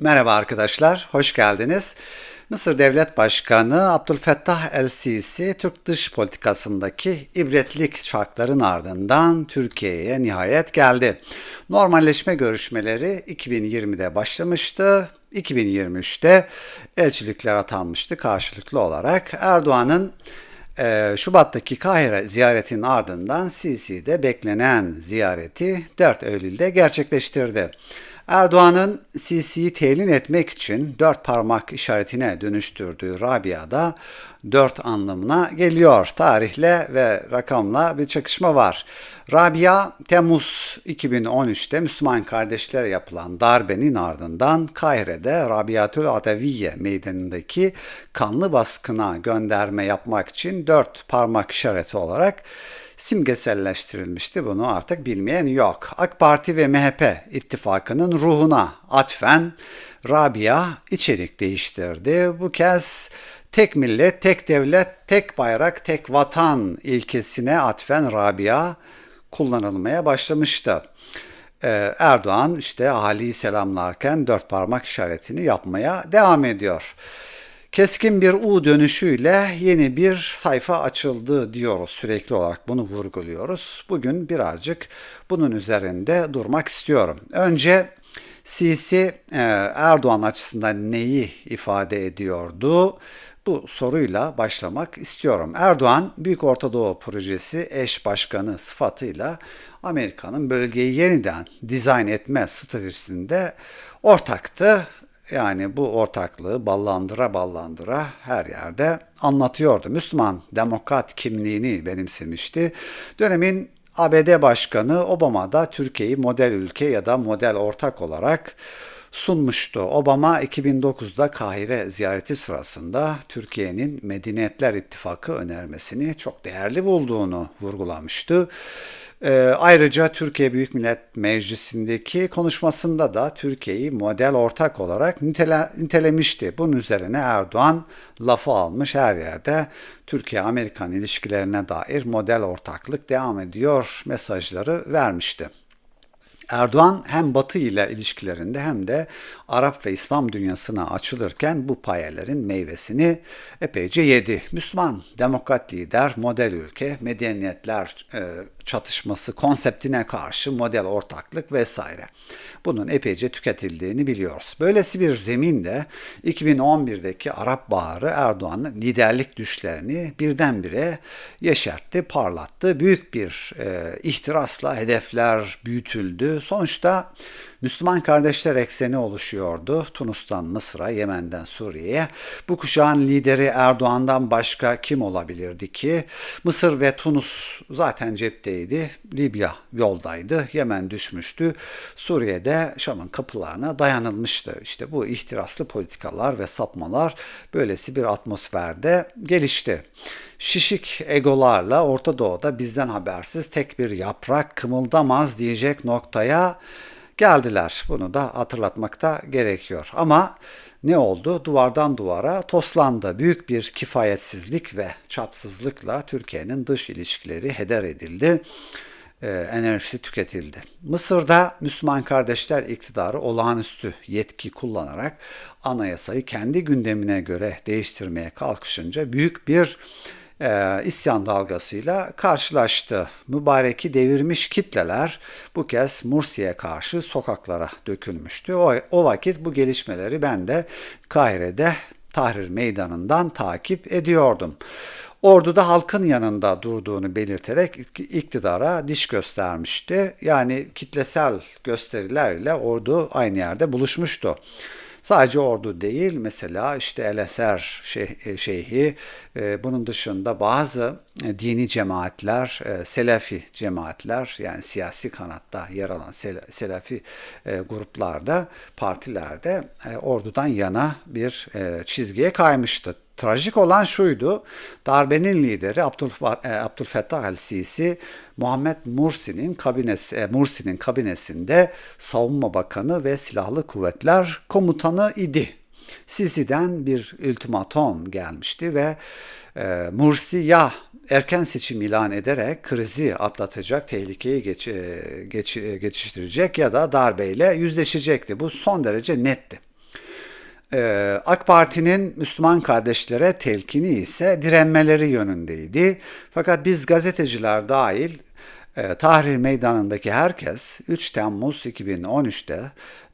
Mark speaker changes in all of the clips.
Speaker 1: Merhaba arkadaşlar, hoş geldiniz. Mısır Devlet Başkanı Abdülfettah el-Sisi, Türk dış politikasındaki ibretlik şartların ardından Türkiye'ye nihayet geldi. Normalleşme görüşmeleri 2020'de başlamıştı. 2023'te elçilikler atanmıştı karşılıklı olarak. Erdoğan'ın e, Şubat'taki Kahire ziyaretinin ardından Sisi'de beklenen ziyareti 4 Eylül'de gerçekleştirdi. Erdoğan'ın Sisi'yi telin etmek için dört parmak işaretine dönüştürdüğü Rabia'da dört anlamına geliyor. Tarihle ve rakamla bir çakışma var. Rabia, Temmuz 2013'te Müslüman kardeşlere yapılan darbenin ardından Kahire'de Rabiatül Adeviye meydanındaki kanlı baskına gönderme yapmak için dört parmak işareti olarak simgeselleştirilmişti. Bunu artık bilmeyen yok. AK Parti ve MHP ittifakının ruhuna atfen Rabia içerik değiştirdi. Bu kez tek millet, tek devlet, tek bayrak, tek vatan ilkesine atfen Rabia kullanılmaya başlamıştı. Ee, Erdoğan işte ahaliyi selamlarken dört parmak işaretini yapmaya devam ediyor. Keskin bir U dönüşüyle yeni bir sayfa açıldı diyoruz sürekli olarak bunu vurguluyoruz. Bugün birazcık bunun üzerinde durmak istiyorum. Önce Sisi e, Erdoğan açısından neyi ifade ediyordu? Bu soruyla başlamak istiyorum. Erdoğan Büyük Orta Doğu Projesi eş başkanı sıfatıyla Amerika'nın bölgeyi yeniden dizayn etme stratejisinde ortaktı yani bu ortaklığı ballandıra ballandıra her yerde anlatıyordu. Müslüman demokrat kimliğini benimsemişti. Dönemin ABD Başkanı Obama da Türkiye'yi model ülke ya da model ortak olarak sunmuştu. Obama 2009'da Kahire ziyareti sırasında Türkiye'nin Medeniyetler İttifakı önermesini çok değerli bulduğunu vurgulamıştı. Ee, ayrıca Türkiye Büyük Millet Meclisi'ndeki konuşmasında da Türkiye'yi model ortak olarak nitele, nitelemişti. Bunun üzerine Erdoğan lafı almış her yerde Türkiye-Amerikan ilişkilerine dair model ortaklık devam ediyor mesajları vermişti. Erdoğan hem Batı ile ilişkilerinde hem de Arap ve İslam dünyasına açılırken bu payelerin meyvesini epeyce yedi. Müslüman, demokrat lider, model ülke, medeniyetler e, çatışması konseptine karşı model ortaklık vesaire. Bunun epeyce tüketildiğini biliyoruz. Böylesi bir zeminde 2011'deki Arap Baharı Erdoğan'ın liderlik düşlerini birdenbire yeşertti, parlattı. Büyük bir e, ihtirasla hedefler büyütüldü. Sonuçta Müslüman kardeşler ekseni oluşuyordu. Tunus'tan Mısır'a, Yemen'den Suriye'ye. Bu kuşağın lideri Erdoğan'dan başka kim olabilirdi ki? Mısır ve Tunus zaten cepteydi. Libya yoldaydı. Yemen düşmüştü. Suriye'de Şam'ın kapılarına dayanılmıştı. İşte bu ihtiraslı politikalar ve sapmalar böylesi bir atmosferde gelişti şişik egolarla Orta Doğu'da bizden habersiz tek bir yaprak kımıldamaz diyecek noktaya geldiler. Bunu da hatırlatmakta gerekiyor. Ama ne oldu? Duvardan duvara toslandı. Büyük bir kifayetsizlik ve çapsızlıkla Türkiye'nin dış ilişkileri heder edildi. E, enerjisi tüketildi. Mısır'da Müslüman kardeşler iktidarı olağanüstü yetki kullanarak anayasayı kendi gündemine göre değiştirmeye kalkışınca büyük bir e, isyan dalgasıyla karşılaştı. Mübareki devirmiş kitleler bu kez Mursi'ye karşı sokaklara dökülmüştü. O, o vakit bu gelişmeleri ben de Kahire'de Tahrir Meydanı'ndan takip ediyordum. Orduda halkın yanında durduğunu belirterek iktidara diş göstermişti. Yani kitlesel gösterilerle ordu aynı yerde buluşmuştu. Sadece ordu değil mesela işte El Eser e, şeyhi e, bunun dışında bazı e, dini cemaatler, Selefi cemaatler yani siyasi kanatta yer alan Selefi gruplarda, partilerde ordudan yana bir çizgiye kaymıştı. Trajik olan şuydu, darbenin lideri Abdülfettah el-Sisi, Muhammed Mursi'nin kabinesi, e, Mursi'nin kabinesinde savunma bakanı ve silahlı kuvvetler komutanı idi. Sisi'den bir ultimatom gelmişti ve e, Mursi ya erken seçim ilan ederek krizi atlatacak, tehlikeyi geç, e, geç, e, geçiştirecek ya da darbeyle yüzleşecekti. Bu son derece netti. Ee, AK Parti'nin Müslüman kardeşlere telkini ise direnmeleri yönündeydi. Fakat biz gazeteciler dahil e, Tahrir Meydanı'ndaki herkes 3 Temmuz 2013'te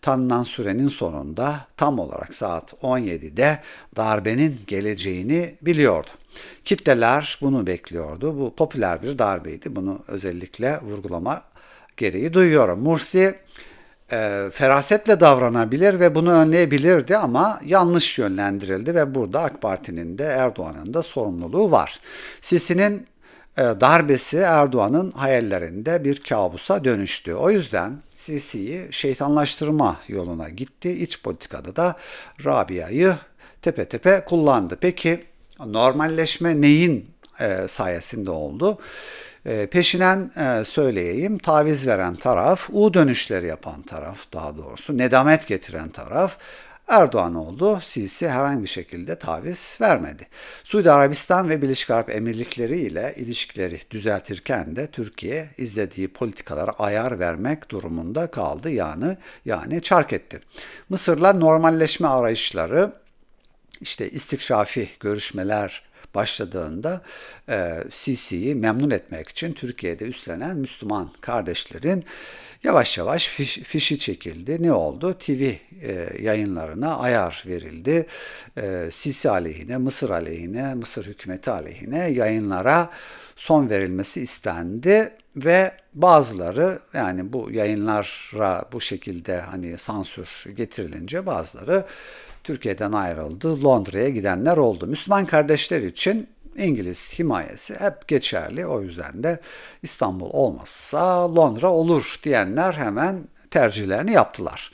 Speaker 1: tanınan sürenin sonunda tam olarak saat 17'de darbenin geleceğini biliyordu. Kitleler bunu bekliyordu. Bu popüler bir darbeydi. Bunu özellikle vurgulama gereği duyuyorum. Mursi e, ferasetle davranabilir ve bunu önleyebilirdi ama yanlış yönlendirildi ve burada AK Parti'nin de Erdoğan'ın da sorumluluğu var. Sisi'nin e, darbesi Erdoğan'ın hayallerinde bir kabusa dönüştü. O yüzden Sisi'yi şeytanlaştırma yoluna gitti. İç politikada da Rabia'yı tepe tepe kullandı. Peki normalleşme neyin e, sayesinde oldu? E, peşinen e, söyleyeyim taviz veren taraf, U dönüşleri yapan taraf daha doğrusu, nedamet getiren taraf Erdoğan oldu. Sisi herhangi bir şekilde taviz vermedi. Suudi Arabistan ve Birleşik Arap Emirlikleri ile ilişkileri düzeltirken de Türkiye izlediği politikalara ayar vermek durumunda kaldı. Yani yani çark etti. Mısır'la normalleşme arayışları işte istikşafi görüşmeler başladığında e, Sisi'yi memnun etmek için Türkiye'de üstlenen Müslüman kardeşlerin yavaş yavaş fiş, fişi çekildi. Ne oldu? TV e, yayınlarına ayar verildi. E, Sisi aleyhine, Mısır aleyhine, Mısır hükümeti aleyhine yayınlara son verilmesi istendi ve bazıları yani bu yayınlara bu şekilde hani sansür getirilince bazıları Türkiye'den ayrıldı. Londra'ya gidenler oldu. Müslüman kardeşler için İngiliz himayesi hep geçerli. O yüzden de İstanbul olmazsa Londra olur diyenler hemen tercihlerini yaptılar.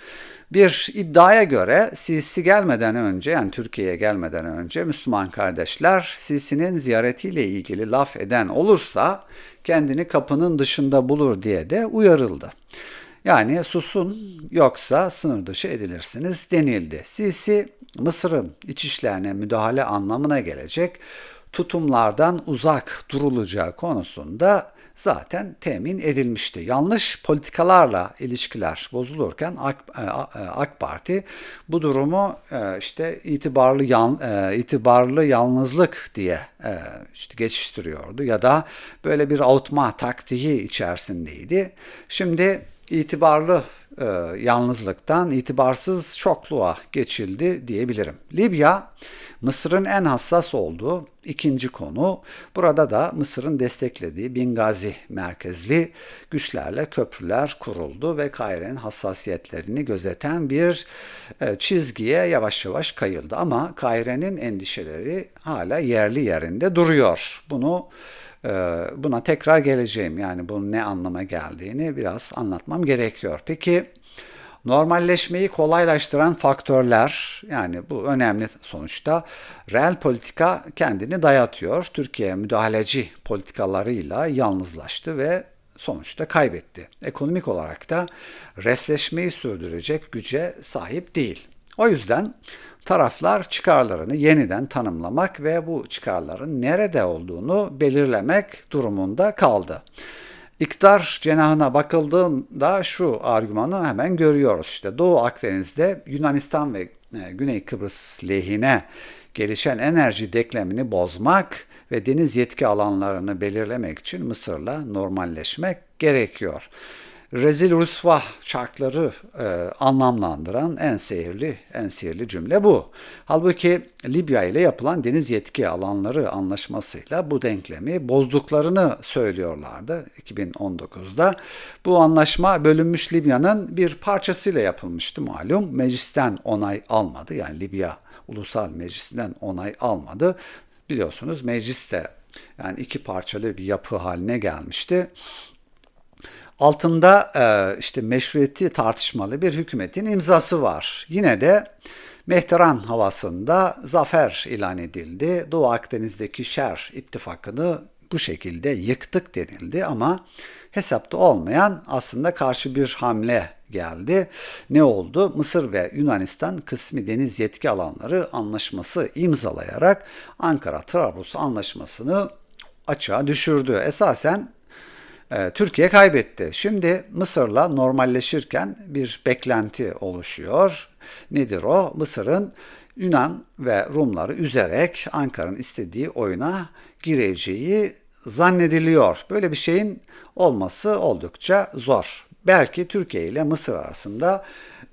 Speaker 1: Bir iddiaya göre Sisi gelmeden önce yani Türkiye'ye gelmeden önce Müslüman kardeşler Sisi'nin ziyaretiyle ilgili laf eden olursa kendini kapının dışında bulur diye de uyarıldı. Yani susun yoksa sınır dışı edilirsiniz denildi. Sisi Mısır'ın iç işlerine müdahale anlamına gelecek tutumlardan uzak durulacağı konusunda zaten temin edilmişti. Yanlış politikalarla ilişkiler bozulurken AK, e, e, AK Parti bu durumu e, işte itibarlı yan, itibarlı yalnızlık diye işte geçiştiriyordu ya da böyle bir avutma taktiği içerisindeydi. Şimdi itibarlı e, yalnızlıktan itibarsız şokluğa geçildi diyebilirim. Libya Mısır'ın en hassas olduğu ikinci konu. Burada da Mısır'ın desteklediği Bingazi merkezli güçlerle köprüler kuruldu ve Kaire'nin hassasiyetlerini gözeten bir e, çizgiye yavaş yavaş kayıldı. Ama Kaire'nin endişeleri hala yerli yerinde duruyor. Bunu Buna tekrar geleceğim. Yani bunun ne anlama geldiğini biraz anlatmam gerekiyor. Peki Normalleşmeyi kolaylaştıran faktörler yani bu önemli sonuçta reel politika kendini dayatıyor. Türkiye müdahaleci politikalarıyla yalnızlaştı ve sonuçta kaybetti. Ekonomik olarak da resleşmeyi sürdürecek güce sahip değil. O yüzden taraflar çıkarlarını yeniden tanımlamak ve bu çıkarların nerede olduğunu belirlemek durumunda kaldı. İktidar cenahına bakıldığında şu argümanı hemen görüyoruz. İşte Doğu Akdeniz'de Yunanistan ve e, Güney Kıbrıs lehine gelişen enerji deklemini bozmak ve deniz yetki alanlarını belirlemek için Mısır'la normalleşmek gerekiyor rezil rusva şarkları e, anlamlandıran en sihirli, en sihirli cümle bu. Halbuki Libya ile yapılan deniz yetki alanları anlaşmasıyla bu denklemi bozduklarını söylüyorlardı 2019'da. Bu anlaşma bölünmüş Libya'nın bir parçasıyla yapılmıştı malum. Meclisten onay almadı. Yani Libya Ulusal Meclisi'nden onay almadı. Biliyorsunuz mecliste yani iki parçalı bir yapı haline gelmişti altında e, işte meşruiyeti tartışmalı bir hükümetin imzası var. Yine de Mehteran havasında zafer ilan edildi. Doğu Akdeniz'deki Şer ittifakını bu şekilde yıktık denildi ama hesapta olmayan aslında karşı bir hamle geldi. Ne oldu? Mısır ve Yunanistan kısmi deniz yetki alanları anlaşması imzalayarak Ankara-Trablus anlaşmasını açığa düşürdü. Esasen e, Türkiye kaybetti. Şimdi Mısır'la normalleşirken bir beklenti oluşuyor. Nedir o? Mısır'ın Yunan ve Rumları üzerek Ankara'nın istediği oyuna gireceği zannediliyor. Böyle bir şeyin olması oldukça zor. Belki Türkiye ile Mısır arasında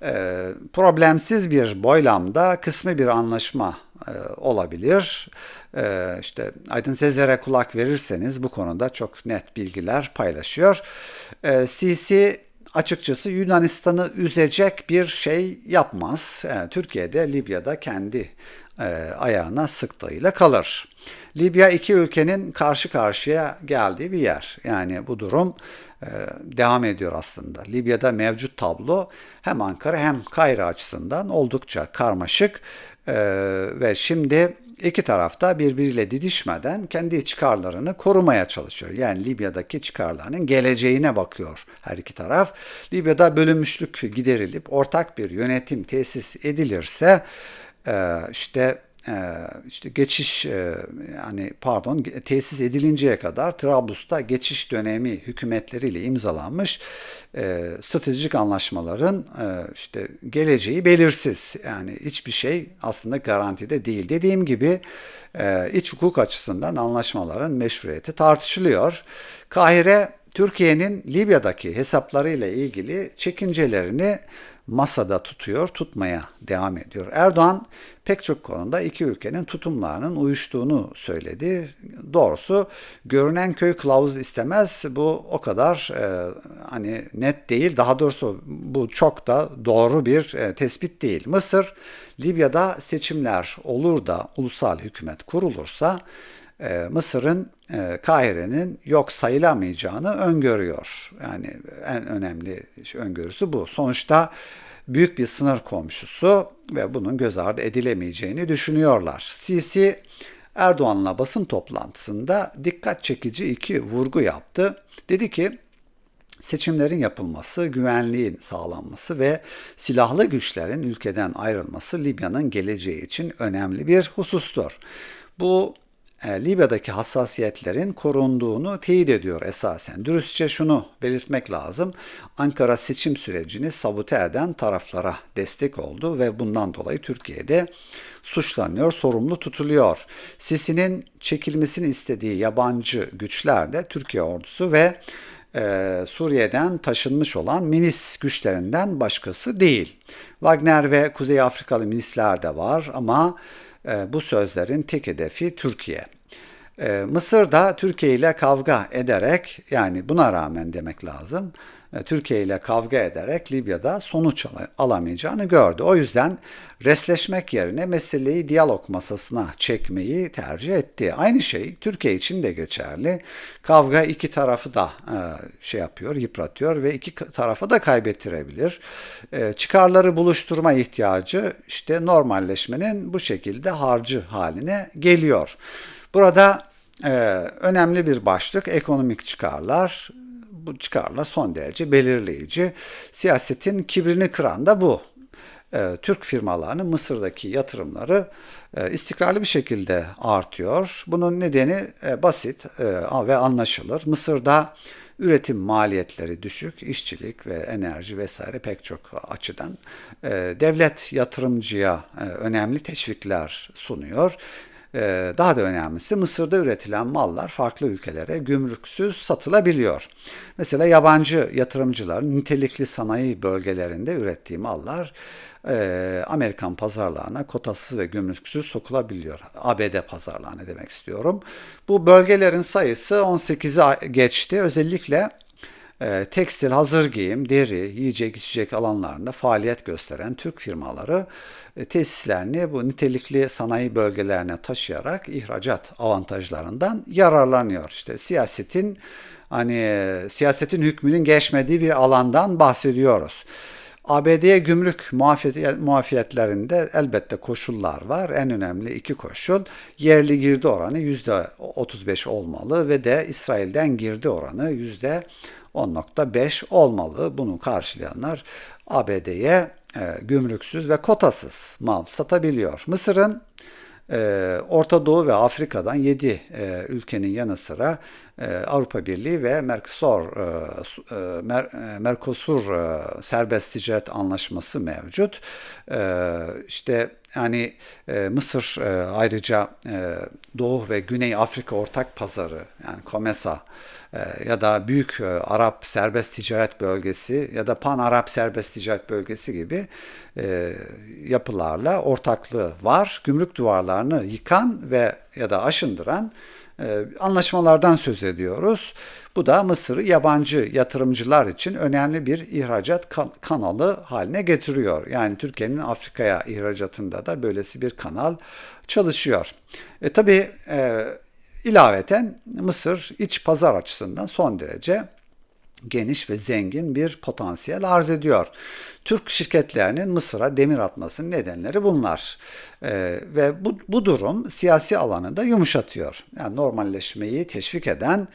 Speaker 1: e, problemsiz bir boylamda kısmi bir anlaşma e, olabilir. E, işte Aydın Sezer'e kulak verirseniz bu konuda çok net bilgiler paylaşıyor. Sisi açıkçası Yunanistan'ı üzecek bir şey yapmaz. Yani Türkiye'de Libya'da kendi e, ayağına sıktığıyla kalır. Libya iki ülkenin karşı karşıya geldiği bir yer. Yani bu durum e, devam ediyor aslında. Libya'da mevcut tablo hem Ankara hem Kayra açısından oldukça karmaşık ve şimdi iki tarafta birbiriyle didişmeden kendi çıkarlarını korumaya çalışıyor. Yani Libya'daki çıkarlarının geleceğine bakıyor her iki taraf. Libya'da bölünmüşlük giderilip ortak bir yönetim tesis edilirse e, işte işte geçiş yani pardon tesis edilinceye kadar Trablus'ta geçiş dönemi hükümetleriyle imzalanmış stratejik anlaşmaların işte geleceği belirsiz. Yani hiçbir şey aslında garantide değil. Dediğim gibi iç hukuk açısından anlaşmaların meşruiyeti tartışılıyor. Kahire Türkiye'nin Libya'daki hesaplarıyla ilgili çekincelerini masada tutuyor, tutmaya devam ediyor. Erdoğan pek çok konuda iki ülkenin tutumlarının uyuştuğunu söyledi. Doğrusu görünen köy kılavuz istemez. Bu o kadar e, hani net değil. Daha doğrusu bu çok da doğru bir e, tespit değil. Mısır Libya'da seçimler olur da ulusal hükümet kurulursa Mısır'ın e, Kahire'nin yok sayılamayacağını öngörüyor. Yani en önemli öngörüsü bu. Sonuçta büyük bir sınır komşusu ve bunun göz ardı edilemeyeceğini düşünüyorlar. Sisi Erdoğan'la basın toplantısında dikkat çekici iki vurgu yaptı. Dedi ki seçimlerin yapılması, güvenliğin sağlanması ve silahlı güçlerin ülkeden ayrılması Libya'nın geleceği için önemli bir husustur. Bu e, Libya'daki hassasiyetlerin korunduğunu teyit ediyor esasen. Dürüstçe şunu belirtmek lazım. Ankara seçim sürecini sabote eden taraflara destek oldu ve bundan dolayı Türkiye'de suçlanıyor, sorumlu tutuluyor. Sisi'nin çekilmesini istediği yabancı güçler de Türkiye ordusu ve e, Suriye'den taşınmış olan milis güçlerinden başkası değil. Wagner ve Kuzey Afrikalı milisler de var ama e, bu sözlerin tek hedefi Türkiye. E, Mısır da Türkiye ile kavga ederek yani buna rağmen demek lazım Türkiye ile kavga ederek Libya'da sonuç alamayacağını gördü. O yüzden resleşmek yerine meseleyi diyalog masasına çekmeyi tercih etti. Aynı şey Türkiye için de geçerli. Kavga iki tarafı da e, şey yapıyor, yıpratıyor ve iki tarafı da kaybettirebilir. E, çıkarları buluşturma ihtiyacı işte normalleşmenin bu şekilde harcı haline geliyor. Burada e, önemli bir başlık ekonomik çıkarlar bu çıkarlar son derece belirleyici. Siyasetin kibrini kıran da bu. E, Türk firmalarının Mısır'daki yatırımları e, istikrarlı bir şekilde artıyor. Bunun nedeni e, basit e, ve anlaşılır. Mısır'da üretim maliyetleri düşük, işçilik ve enerji vesaire pek çok açıdan devlet yatırımcıya önemli teşvikler sunuyor ee, daha da önemlisi Mısır'da üretilen mallar farklı ülkelere gümrüksüz satılabiliyor. Mesela yabancı yatırımcıların nitelikli sanayi bölgelerinde ürettiği mallar e, Amerikan pazarlarına kotasız ve gümrüksüz sokulabiliyor. ABD pazarlarına demek istiyorum. Bu bölgelerin sayısı 18'i geçti. Özellikle e, tekstil, hazır giyim, deri, yiyecek içecek alanlarında faaliyet gösteren Türk firmaları e, tesislerini bu nitelikli sanayi bölgelerine taşıyarak ihracat avantajlarından yararlanıyor. İşte siyasetin hani siyasetin hükmünün geçmediği bir alandan bahsediyoruz. ABD gümrük muafiyetlerinde elbette koşullar var. En önemli iki koşul yerli girdi oranı %35 olmalı ve de İsrail'den girdi oranı %10.5 olmalı. Bunu karşılayanlar ABD'ye e, gümrüksüz ve kotasız mal satabiliyor. Mısır'ın e, Orta Doğu ve Afrika'dan 7 e, ülkenin yanı sıra e, Avrupa Birliği ve Mercosur, e, e, Mer, e, Mercosur e, serbest ticaret anlaşması mevcut. E, işte yani e, Mısır e, ayrıca e, Doğu ve Güney Afrika ortak pazarı yani COMESA ya da Büyük e, Arap Serbest Ticaret Bölgesi ya da Pan Arap Serbest Ticaret Bölgesi gibi e, yapılarla ortaklığı var. Gümrük duvarlarını yıkan ve ya da aşındıran anlaşmalardan söz ediyoruz. Bu da Mısır'ı yabancı yatırımcılar için önemli bir ihracat kanalı haline getiriyor. Yani Türkiye'nin Afrika'ya ihracatında da böylesi bir kanal çalışıyor. E tabi e, İlaveten Mısır iç pazar açısından son derece geniş ve zengin bir potansiyel arz ediyor. Türk şirketlerinin Mısır'a demir atmasının nedenleri bunlar. Ee, ve bu, bu durum siyasi alanı da yumuşatıyor. Yani normalleşmeyi teşvik eden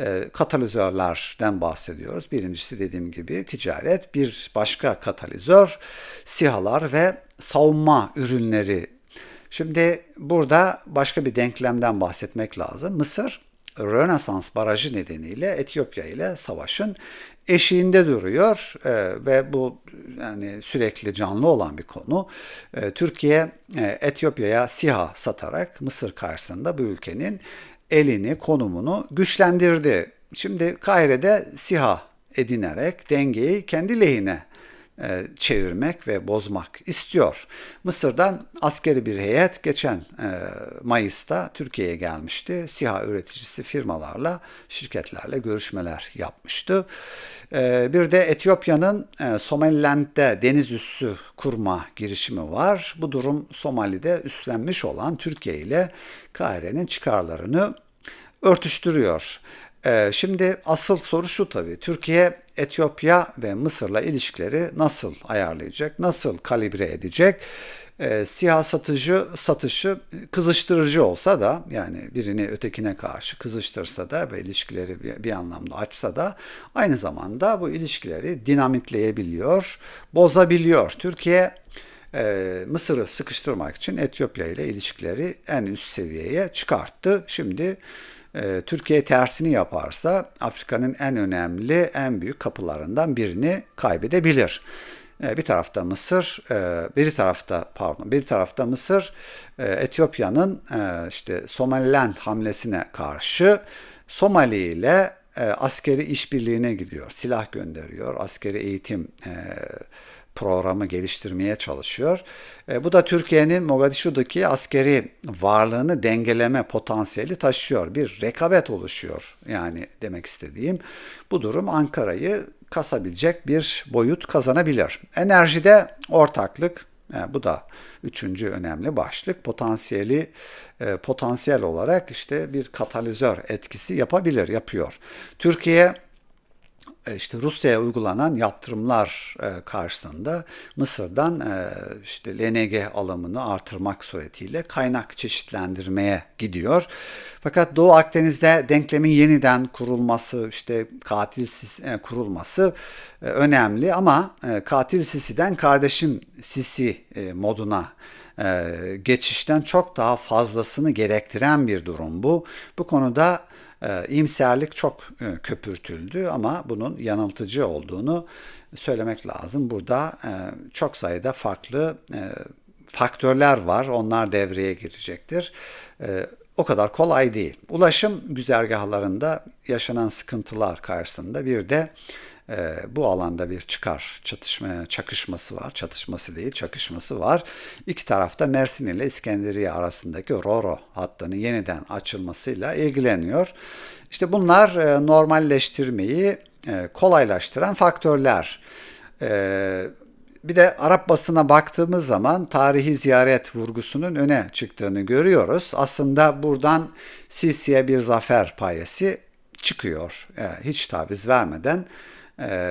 Speaker 1: e, katalizörlerden bahsediyoruz. Birincisi dediğim gibi ticaret, bir başka katalizör sihalar ve savunma ürünleri Şimdi burada başka bir denklemden bahsetmek lazım. Mısır Rönesans Barajı nedeniyle Etiyopya ile savaşın eşiğinde duruyor e, ve bu yani sürekli canlı olan bir konu. E, Türkiye e, Etiyopya'ya SİHA satarak Mısır karşısında bu ülkenin elini, konumunu güçlendirdi. Şimdi Kahire'de SİHA edinerek dengeyi kendi lehine çevirmek ve bozmak istiyor. Mısır'dan askeri bir heyet geçen e, Mayıs'ta Türkiye'ye gelmişti. SİHA üreticisi firmalarla, şirketlerle görüşmeler yapmıştı. E, bir de Etiyopya'nın Somaliland'de deniz üssü kurma girişimi var. Bu durum Somali'de üstlenmiş olan Türkiye ile Kahire'nin çıkarlarını örtüştürüyor. Şimdi asıl soru şu tabii. Türkiye Etiyopya ve Mısır'la ilişkileri nasıl ayarlayacak, nasıl kalibre edecek? E, siyah satıcı satışı kızıştırıcı olsa da yani birini ötekine karşı kızıştırsa da ve ilişkileri bir, bir anlamda açsa da aynı zamanda bu ilişkileri dinamitleyebiliyor, bozabiliyor. Türkiye e, Mısır'ı sıkıştırmak için Etiyopya ile ilişkileri en üst seviyeye çıkarttı. Şimdi e, Türkiye tersini yaparsa Afrika'nın en önemli, en büyük kapılarından birini kaybedebilir. E, bir tarafta Mısır, e, bir tarafta pardon, bir tarafta Mısır, e, Etiyopya'nın e, işte Somaliland hamlesine karşı Somali ile askeri işbirliğine gidiyor, silah gönderiyor, askeri eğitim programı geliştirmeye çalışıyor. E, bu da Türkiye'nin Mogadishu'daki askeri varlığını dengeleme potansiyeli taşıyor. Bir rekabet oluşuyor yani demek istediğim. Bu durum Ankara'yı kasabilecek bir boyut kazanabilir. Enerjide ortaklık, yani e, bu da üçüncü önemli başlık. Potansiyeli e, potansiyel olarak işte bir katalizör etkisi yapabilir, yapıyor. Türkiye işte Rusya'ya uygulanan yaptırımlar e, karşısında Mısır'dan e, işte LNG alımını artırmak suretiyle kaynak çeşitlendirmeye gidiyor. Fakat Doğu Akdeniz'de denklemin yeniden kurulması, işte katil Sisi kurulması önemli ama katil Sisi'den kardeşim Sisi moduna geçişten çok daha fazlasını gerektiren bir durum bu. Bu konuda e, iyimserlik çok e, köpürtüldü ama bunun yanıltıcı olduğunu söylemek lazım. Burada e, çok sayıda farklı e, faktörler var. Onlar devreye girecektir. O kadar kolay değil. Ulaşım güzergahlarında yaşanan sıkıntılar karşısında bir de e, bu alanda bir çıkar çatışma çakışması var. Çatışması değil, çakışması var. İki tarafta Mersin ile İskenderiye arasındaki Roro hattının yeniden açılmasıyla ilgileniyor. İşte bunlar e, normalleştirmeyi e, kolaylaştıran faktörler. E, bir de Arap basına baktığımız zaman tarihi ziyaret vurgusunun öne çıktığını görüyoruz. Aslında buradan Sisi'ye bir zafer payesi çıkıyor. hiç taviz vermeden e,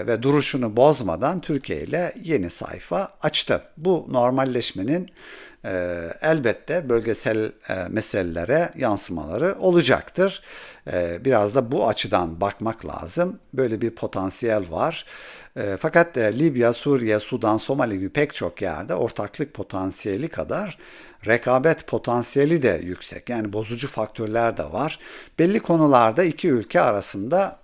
Speaker 1: ve duruşunu bozmadan Türkiye ile yeni sayfa açtı. Bu normalleşmenin e, elbette bölgesel e, meselelere yansımaları olacaktır. E, biraz da bu açıdan bakmak lazım. Böyle bir potansiyel var. Fakat Libya, Suriye, Sudan, Somali gibi pek çok yerde ortaklık potansiyeli kadar rekabet potansiyeli de yüksek. Yani bozucu faktörler de var. Belli konularda iki ülke arasında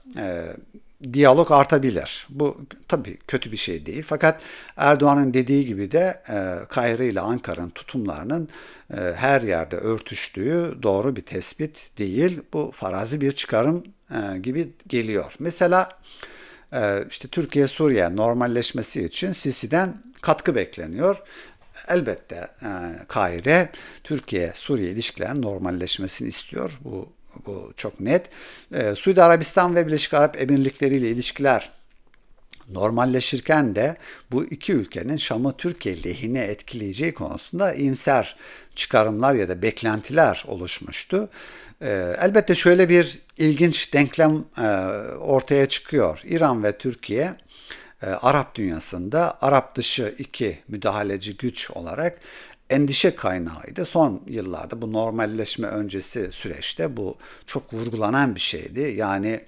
Speaker 1: diyalog artabilir. Bu tabii kötü bir şey değil. Fakat Erdoğan'ın dediği gibi de e, Kahire ile Ankara'nın tutumlarının e, her yerde örtüştüğü doğru bir tespit değil. Bu farazi bir çıkarım e, gibi geliyor. Mesela e, işte Türkiye-Suriye normalleşmesi için Sisi'den katkı bekleniyor. Elbette e, Kahire Türkiye-Suriye ilişkilerin normalleşmesini istiyor. Bu bu çok net. E, Suudi Arabistan ve Birleşik Arap Emirlikleri ile ilişkiler normalleşirken de bu iki ülkenin Şam'ı Türkiye lehine etkileyeceği konusunda iyimser çıkarımlar ya da beklentiler oluşmuştu. E, elbette şöyle bir ilginç denklem e, ortaya çıkıyor. İran ve Türkiye e, Arap dünyasında Arap dışı iki müdahaleci güç olarak endişe kaynağıydı. Son yıllarda bu normalleşme öncesi süreçte bu çok vurgulanan bir şeydi. Yani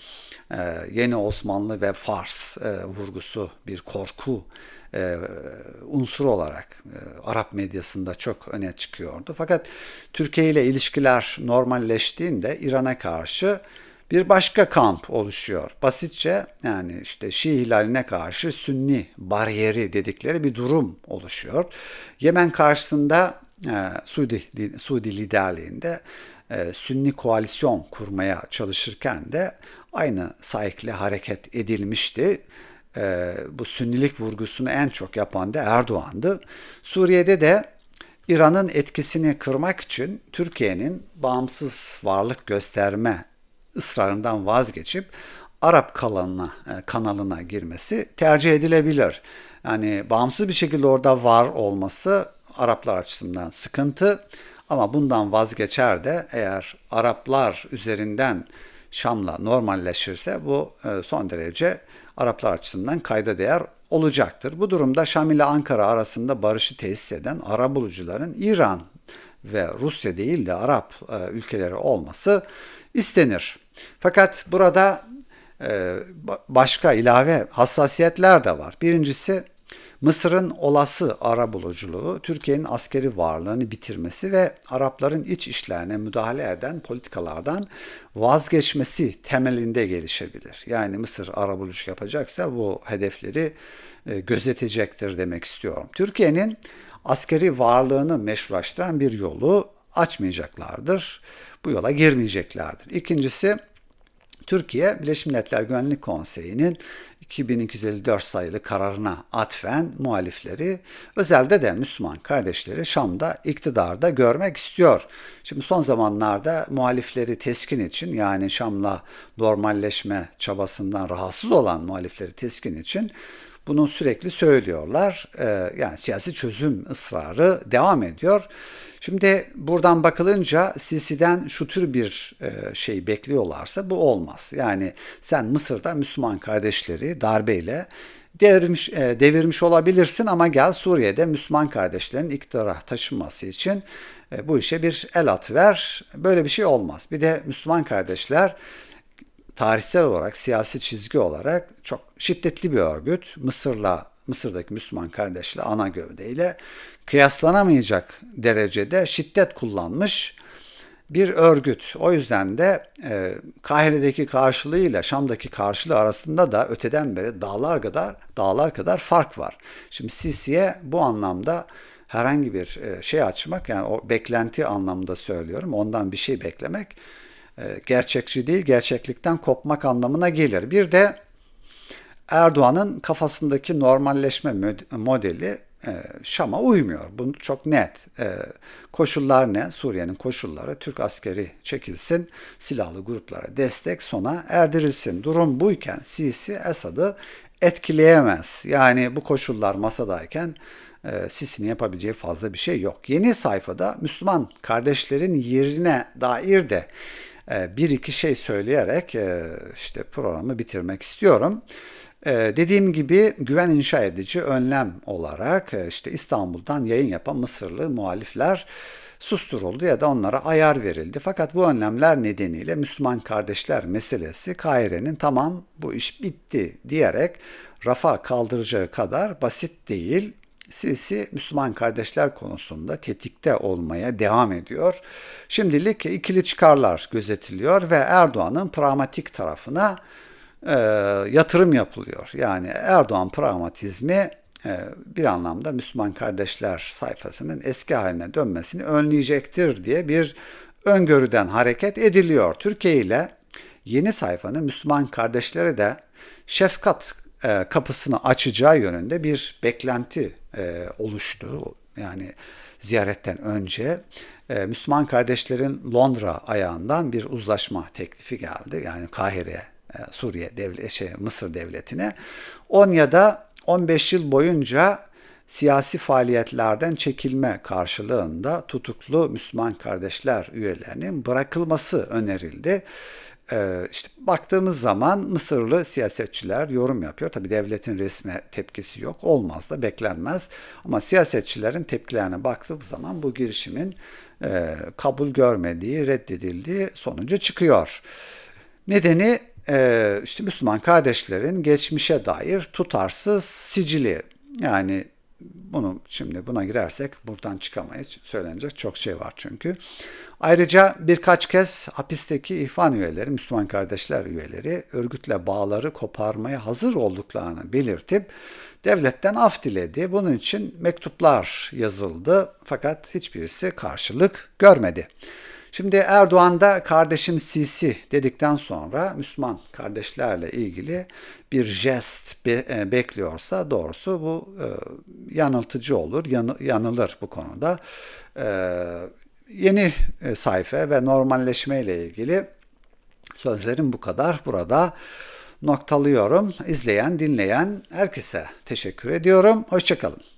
Speaker 1: e, yeni Osmanlı ve Fars e, vurgusu bir korku e, unsur olarak e, Arap medyasında çok öne çıkıyordu. Fakat Türkiye ile ilişkiler normalleştiğinde İran'a karşı bir başka kamp oluşuyor. Basitçe yani işte Şii hilaline karşı Sünni bariyeri dedikleri bir durum oluşuyor. Yemen karşısında e, Suudi, Suudi liderliğinde e, Sünni koalisyon kurmaya çalışırken de aynı saykle hareket edilmişti. E, bu Sünnilik vurgusunu en çok yapan da Erdoğan'dı. Suriye'de de İran'ın etkisini kırmak için Türkiye'nin bağımsız varlık gösterme ısrarından vazgeçip Arap kanalına, e, kanalına girmesi tercih edilebilir. Yani bağımsız bir şekilde orada var olması Araplar açısından sıkıntı ama bundan vazgeçer de eğer Araplar üzerinden Şam'la normalleşirse bu e, son derece Araplar açısından kayda değer olacaktır. Bu durumda Şam ile Ankara arasında barışı tesis eden Arabulucuların İran ve Rusya değil de Arap e, ülkeleri olması istenir. Fakat burada e, başka ilave hassasiyetler de var. Birincisi Mısır'ın olası ara buluculuğu Türkiye'nin askeri varlığını bitirmesi ve Arapların iç işlerine müdahale eden politikalardan vazgeçmesi temelinde gelişebilir. Yani Mısır ara buluculuk yapacaksa bu hedefleri e, gözetecektir demek istiyorum. Türkiye'nin askeri varlığını meşrulaştıran bir yolu açmayacaklardır. Bu yola girmeyeceklerdir. İkincisi Türkiye Birleşmiş Milletler Güvenlik Konseyi'nin 2254 sayılı kararına atfen muhalifleri, özelde de Müslüman kardeşleri Şam'da iktidarda görmek istiyor. Şimdi son zamanlarda muhalifleri teskin için yani Şam'la normalleşme çabasından rahatsız olan muhalifleri teskin için bunu sürekli söylüyorlar. Ee, yani siyasi çözüm ısrarı devam ediyor. Şimdi buradan bakılınca Sisi'den şu tür bir e, şey bekliyorlarsa bu olmaz. Yani sen Mısır'da Müslüman kardeşleri darbeyle devirmiş, e, devirmiş olabilirsin ama gel Suriye'de Müslüman kardeşlerin iktidara taşınması için e, bu işe bir el at ver. Böyle bir şey olmaz. Bir de Müslüman kardeşler tarihsel olarak, siyasi çizgi olarak çok şiddetli bir örgüt. Mısır'la Mısır'daki Müslüman kardeşle ana gövdeyle kıyaslanamayacak derecede şiddet kullanmış bir örgüt. O yüzden de e, Kahire'deki karşılığıyla Şam'daki karşılığı arasında da öteden beri dağlar kadar dağlar kadar fark var. Şimdi Sisi'ye bu anlamda herhangi bir e, şey açmak yani o beklenti anlamında söylüyorum. Ondan bir şey beklemek e, gerçekçi değil, gerçeklikten kopmak anlamına gelir. Bir de Erdoğan'ın kafasındaki normalleşme modeli e, Şam'a uymuyor. Bu çok net. E, koşullar ne? Suriye'nin koşulları Türk askeri çekilsin, silahlı gruplara destek sona erdirilsin. Durum buyken Sisi Esad'ı etkileyemez. Yani bu koşullar masadayken e, Sisi'nin yapabileceği fazla bir şey yok. Yeni sayfada Müslüman kardeşlerin yerine dair de bir iki şey söyleyerek işte programı bitirmek istiyorum. Ee, dediğim gibi güven inşa edici önlem olarak e, işte İstanbul'dan yayın yapan Mısırlı muhalifler susturuldu ya da onlara ayar verildi. Fakat bu önlemler nedeniyle Müslüman kardeşler meselesi Kahire'nin tamam bu iş bitti diyerek rafa kaldıracağı kadar basit değil. Sisi Müslüman kardeşler konusunda tetikte olmaya devam ediyor. Şimdilik ikili çıkarlar gözetiliyor ve Erdoğan'ın pragmatik tarafına e, yatırım yapılıyor. Yani Erdoğan pragmatizmi e, bir anlamda Müslüman kardeşler sayfasının eski haline dönmesini önleyecektir diye bir öngörüden hareket ediliyor. Türkiye ile yeni sayfanın Müslüman kardeşlere de şefkat e, kapısını açacağı yönünde bir beklenti e, oluştu. Yani ziyaretten önce e, Müslüman kardeşlerin Londra ayağından bir uzlaşma teklifi geldi. Yani Kahire'ye, Suriye devlet, şey, Mısır devletine 10 ya da 15 yıl boyunca siyasi faaliyetlerden çekilme karşılığında tutuklu Müslüman kardeşler üyelerinin bırakılması önerildi. Ee, baktığımız zaman Mısırlı siyasetçiler yorum yapıyor. Tabi devletin resme tepkisi yok. Olmaz da beklenmez. Ama siyasetçilerin tepkilerine baktığımız zaman bu girişimin e, kabul görmediği, reddedildiği sonucu çıkıyor. Nedeni e, işte Müslüman kardeşlerin geçmişe dair tutarsız sicili. Yani bunu şimdi buna girersek buradan çıkamayız. Söylenecek çok şey var çünkü. Ayrıca birkaç kez hapisteki ihvan üyeleri, Müslüman kardeşler üyeleri örgütle bağları koparmaya hazır olduklarını belirtip devletten af diledi. Bunun için mektuplar yazıldı fakat hiçbirisi karşılık görmedi. Şimdi Erdoğan da kardeşim Sisi dedikten sonra Müslüman kardeşlerle ilgili bir jest be, e, bekliyorsa doğrusu bu e, yanıltıcı olur, yanı, yanılır bu konuda. E, yeni e, sayfa ve normalleşme ile ilgili sözlerim bu kadar. Burada noktalıyorum. İzleyen, dinleyen herkese teşekkür ediyorum. Hoşçakalın.